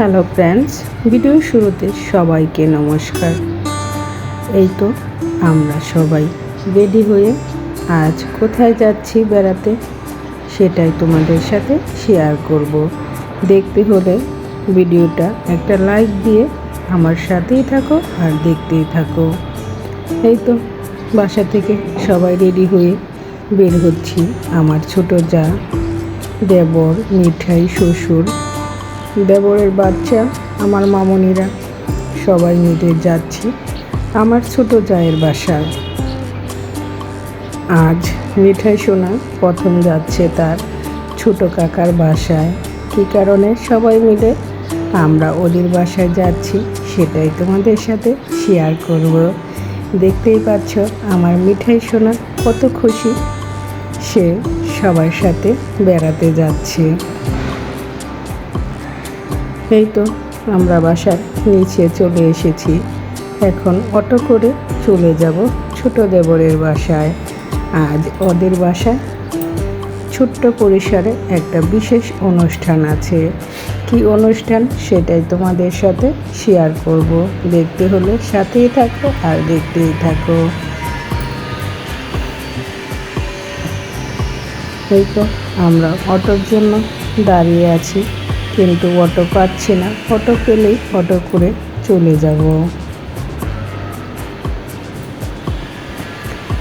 Hello friends, video শুরুতে সবাইকে নমস্কার। এই তো আমরা সবাই রেডি হয়ে আজ কোথায় যাচ্ছি বেড়াতে সেটাই তোমাদের সাথে শেয়ার করব। দেখতে হলে ভিডিওটা একটা লাইক দিয়ে আমার সাথেই থাকো আর দেখতেই থাকো। এই তো বাসা থেকে সবাই রেডি হয়ে বের হচ্ছি। আমার ছোট যা, দেবর, মিঠাই, শ্বশুর দেবরের বাচ্চা, আমার মামনিরা, সবাই মিলে যাচ্ছি আমার ছোট জায়ের বাসায়। আজ মিঠাই সোনা প্রথম যাচ্ছে তার ছোট কাকার বাসায়। কী কারণে সবাই মিলে আমরা ওদের বাসায় যাচ্ছি সেটাই তোমাদের সাথে শেয়ার করব। দেখতেই পাচ্ছ আমার মিঠাই সোনা কত খুশি। সে সবার সাথে বেড়াতে যাচ্ছে। এই তো আমরা বাসার নিচে চলে এসেছি। এখন অটো করে চলে যাব ছোট দেবরের বাসায়। আজ ওদের বাসায় ছোট্ট পরিসরে একটা বিশেষ অনুষ্ঠান আছে। কি অনুষ্ঠান? সেটাই তোমাদের সাথে শেয়ার করব। দেখতে হলে সাথেই থাকো আর দেখতেই থাকো। এই তো আমরা অটোর জন্য দাঁড়িয়ে আছি। কিন্তু অটো পাচ্ছি না। অটো পেলেই অটো করে চলে যাব।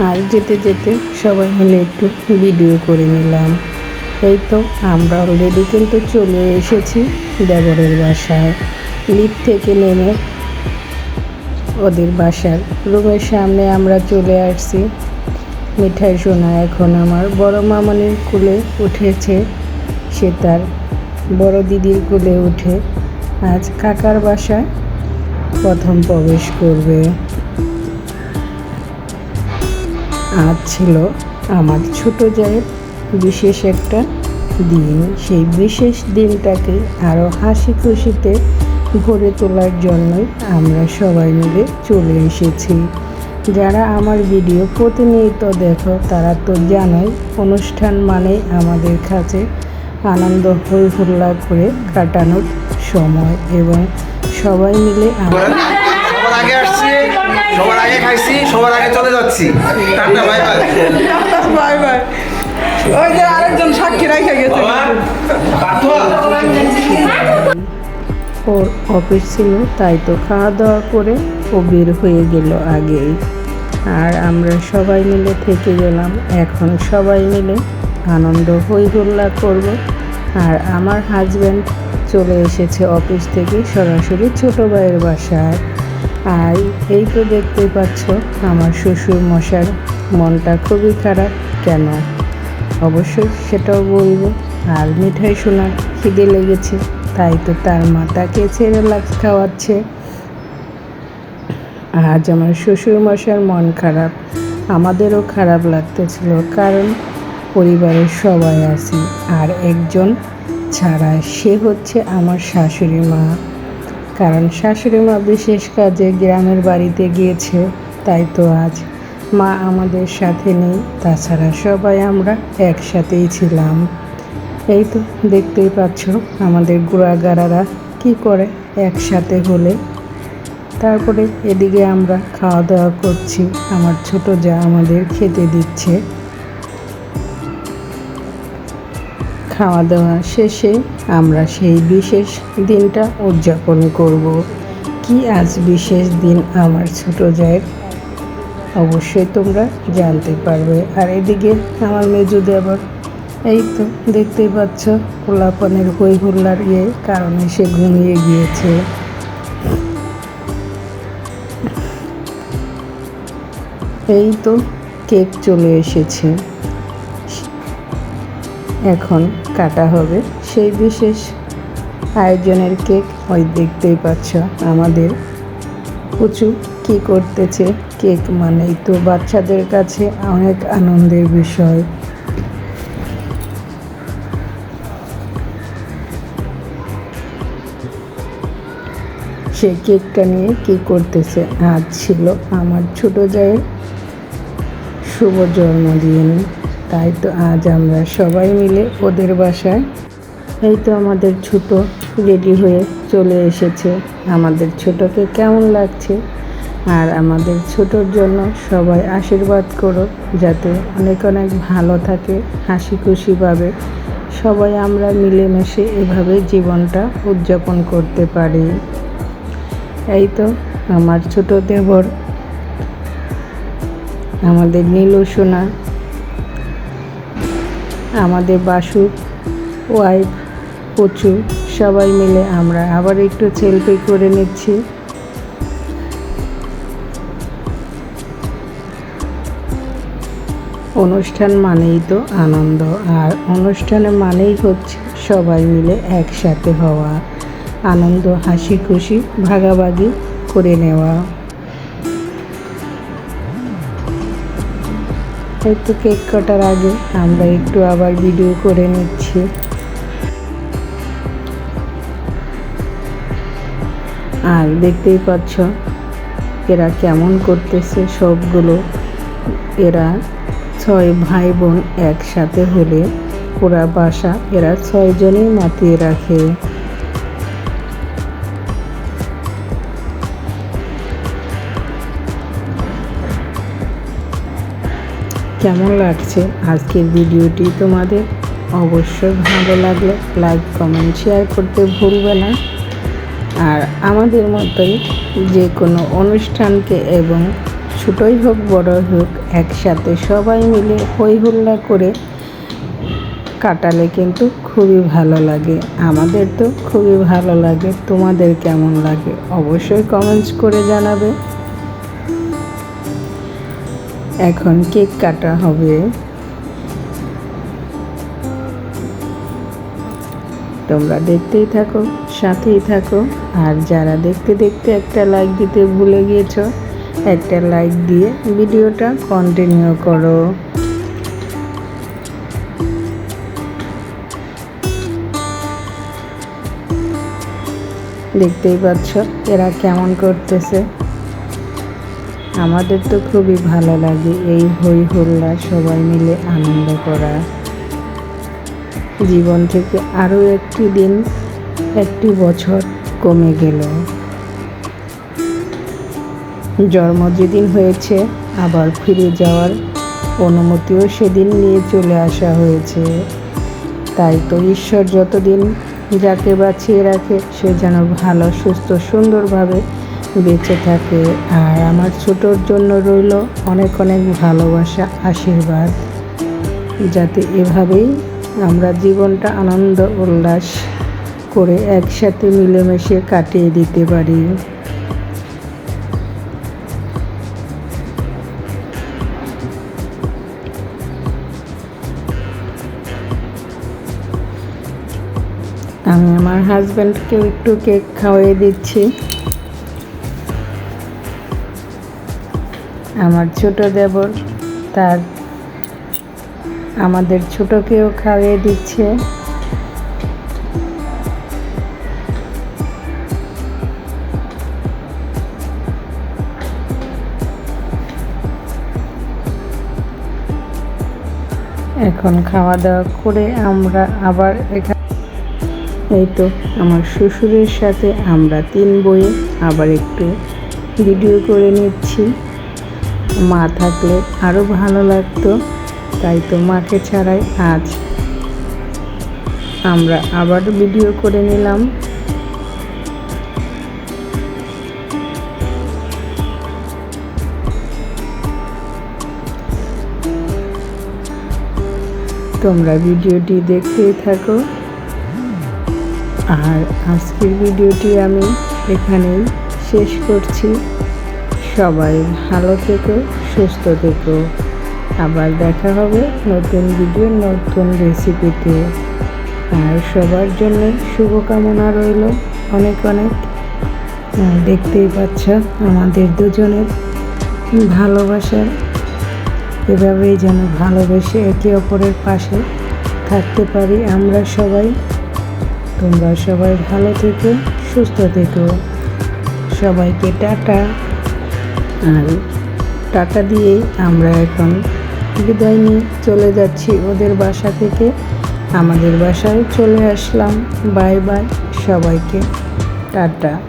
আর যেতে যেতে সবাই মিলে একটু ভিডিও করে নিলাম। এই তো আমরা অলরেডি কিন্তু চলে এসেছি দেবরের বাসায়। লিফট থেকে নেমে ওদের বাসার রুমের সামনে আমরা চলে আসছি। মিঠাই সোনা এখন আমার বড় মামনির কুলে উঠেছে। সে তার বড় দিদির কোলে উঠে আজ কাকার বাসায় প্রথম প্রবেশ করবে। আজ ছিল আমার ছোট জায়ের বিশেষ একটা দিন। সেই বিশেষ দিনটাকে আরও হাসি খুশিতে ভরে তোলার জন্যই আমরা সবাই মিলে চলে এসেছি। যারা আমার ভিডিও প্রতিনিয়ত দেখো, তারা তো জানোই, অনুষ্ঠান মানে আমাদের কাছে আনন্দ হই হুল্লা করে কাটানোর সময় এবং সবাই মিলে আমরা সবার আগে আসছি সবার আগে খাইছি সবার আগে চলে যাচ্ছি। Tata bye bye. Bye bye. ওই যে আরেকজন সাক্ষী রেখে গেছে। ওর অফিস ছিল তাই তো খাওয়া দাওয়া করে ও বের হয়ে গেল আগেই। আর আমরা সবাই মিলে থেকে গেলাম। এখন সবাই মিলে আনন্দ হই হুল্লা করব। আর আমার হাজব্যান্ড চলে এসেছে অফিস থেকে সরাসরি ছোটো ভাইয়ের বাসায়। আর এই তো দেখতেই পাচ্ছ, আমার শ্বশুর মশার মনটা খুবই খারাপ। কেন? অবশ্যই সেটাও বলব। আর মিঠাই শোনার খিদে লেগেছে, তাই তো তার মা তাকে ছেড়ে লাগ খাওয়াচ্ছে। আজ আমার শ্বশুর মশার মন খারাপ। আমাদেরও খারাপ লাগতেছিল, কারণ পরিবারের সবাই আছি। আর একজন ছাড়া সে হচ্ছে আমার শাশুড়ি মা। কারণ শাশুড়ি মা বিশেষ কাজে গ্রামের বাড়িতে গিয়েছে, তাই তো আজ মা আমাদের সাথে নেই। তাছাড়া সবাই আমরা একসাথেই ছিলাম। এই তো দেখতেই পাচ্ছ আমাদের গুড়াগাড়ারা কি করে একসাথে হলে। তারপরে এদিকে আমরা খাওয়া দাওয়া করছি। আমার ছোট যা আমাদের খেতে দিচ্ছে। খাওয়া দাওয়া শেষে আমরা সেই বিশেষ দিনটা উদযাপন করব। কি আজ বিশেষ দিন আমার ছোট জায়ের? অবশ্যই তোমরা জানতে পারবে। আর এদিকে আমার মেজু দেবর, এই তো দেখতেই পাচ্ছ, পোলাপনের হই হুল্লার ইয়ে কারণে সে ঘুমিয়ে গিয়েছে। এই তো কেক চলে এসেছে। এখন কাটা হবে। সেই বিশেষ আয়োজনের কেক ওই দেখতেই পাচ্ছ আমাদের। কুচু কি করতেছে? কেক মানেই তো বাচ্চাদের কাছে অনেক আনন্দের বিষয়। সে কেকটা নিয়ে কি করতেছে? আজ ছিল আমার ছোট জায়ের শুভ জন্মদিন। তাই তো আজ আমরা সবাই মিলে ওদের বাসায়। এই তো আমাদের ছোট রেডি হয়ে চলে এসেছে। আমাদের ছোটকে কেমন লাগছে? আর আমাদের ছোটর জন্য সবাই আশীর্বাদ করো, যাতে অনেক অনেক ভালো থাকে হাসি খুশিভাবে সবাই আমরা মিলেমিশে এভাবে জীবনটা উদযাপন করতে পারি। এই তো আমার ছোট দেবর, আমাদের নীলু সোনা আমাদের বাসু ওয়াইফ কচু, সবাই মিলে আমরা আবার একটু সেলফি করে নিচ্ছি। অনুষ্ঠান মানেই তো আনন্দ, আর অনুষ্ঠানে মানেই হচ্ছে সবাই মিলে একসাথে হওয়া, আনন্দ হাসি খুশি ভাগাভাগি করে নেওয়া। একটু কেক কাটার আগে আমরা একটু আবার ভিডিও করে নিচ্ছি। আর দেখতেই পাচ্ছ, এরা কেমন করতেছে সবগুলো। এরা ছয় ভাই বোন একসাথে হলে পুরা বাসা, এরা ছয়জনেই মাতিয়ে রাখে। কেমন লাগছে আজকের ভিডিওটি তোমাদের অবশ্যই ভালো লাগলে লাইক কমেন্ট শেয়ার করতে ভুলবে না। আর আমাদের মতোই যে কোনো অনুষ্ঠানকে এবং ছোটোই হোক, বড়ই হোক, একসাথে সবাই মিলে হই হুল্লা করে কাটালে কিন্তু খুবই ভালো লাগে। আমাদের তো খুবই ভালো লাগে। তোমাদের কেমন লাগে? অবশ্যই কমেন্টস করে জানাবে। এখন কেক কাটা হবে। তোমরা দেখতেই থাকো, সাথেই থাকো। আর যারা দেখতে দেখতে একটা লাইক দিতে ভুলে গিয়েছো, একটা লাইক দিয়ে ভিডিওটা কন্টিনিউ করো। দেখতেই পাচ্ছ এরা কেমন করতেছে। আমাদের তো খুবই ভালো লাগে এই হই হুল্লা, সবাই মিলে আনন্দ করা। জীবন থেকে আরও একটি দিন, একটি বছর কমে গেল। জন্ম যেদিন হয়েছে, আবার ফিরে যাওয়ার অনুমতিও সেদিন নিয়ে চলে আসা হয়েছে। তাই তো ঈশ্বর যতদিন যাকে বাঁচিয়ে রাখে, সে যেন ভালো, সুস্থ, সুন্দরভাবে বেঁচে থাকে আর আমার ছোটোর জন্য রইল অনেক অনেক ভালোবাসা, আশীর্বাদ। যাতে এভাবেই আমরা জীবনটা আনন্দ, উল্লাস করে একসাথে মিলেমিশে কাটিয়ে দিতে পারি। আমি আমার হাজব্যান্ডকেও একটু কেক খাওয়াই দিচ্ছি। আমার ছোট দেবর তার আমাদের ছোটকেও খাওয়িয়ে দিচ্ছে। এখন খাওয়া দাওয়া করে আমরা আবার এখানে এই তো আমার শ্বশুরের সাথে আমরা তিন বইয়ে আবার একটু ভিডিও করে নিচ্ছি। মা থাকলে আরও ভালো লাগতো। তাই তো মাকে ছাড়াই আজ আমরা আবার ভিডিও করে নিলাম। তোমরা ভিডিওটি দেখতেই থাকো। আর আজকের ভিডিওটি আমি এখানেই শেষ করছি। সবাই ভালো থেকো, সুস্থ থেকো। আবার দেখা হবে নতুন ভিডিও নতুন রেসিপিতে আর সবার জন্য শুভকামনা রইল অনেক অনেক। দেখতেই পাচ্ছ আমাদের দুজনের ভালোবাসার এভাবেই যেন ভালোবেসে একে অপরের পাশে থাকতে পারি আমরা সবাই। তোমরা সবাই ভালো থেকো, সুস্থ থেকো। সবাইকে টাটা। আর টাকা দিয়ে আমরা এখন বিদায় নিয়ে চলে যাচ্ছি ওদের বাসা থেকে। আমাদের বাসায় চলে আসলাম। Bye bye. সবাইকে টাটা।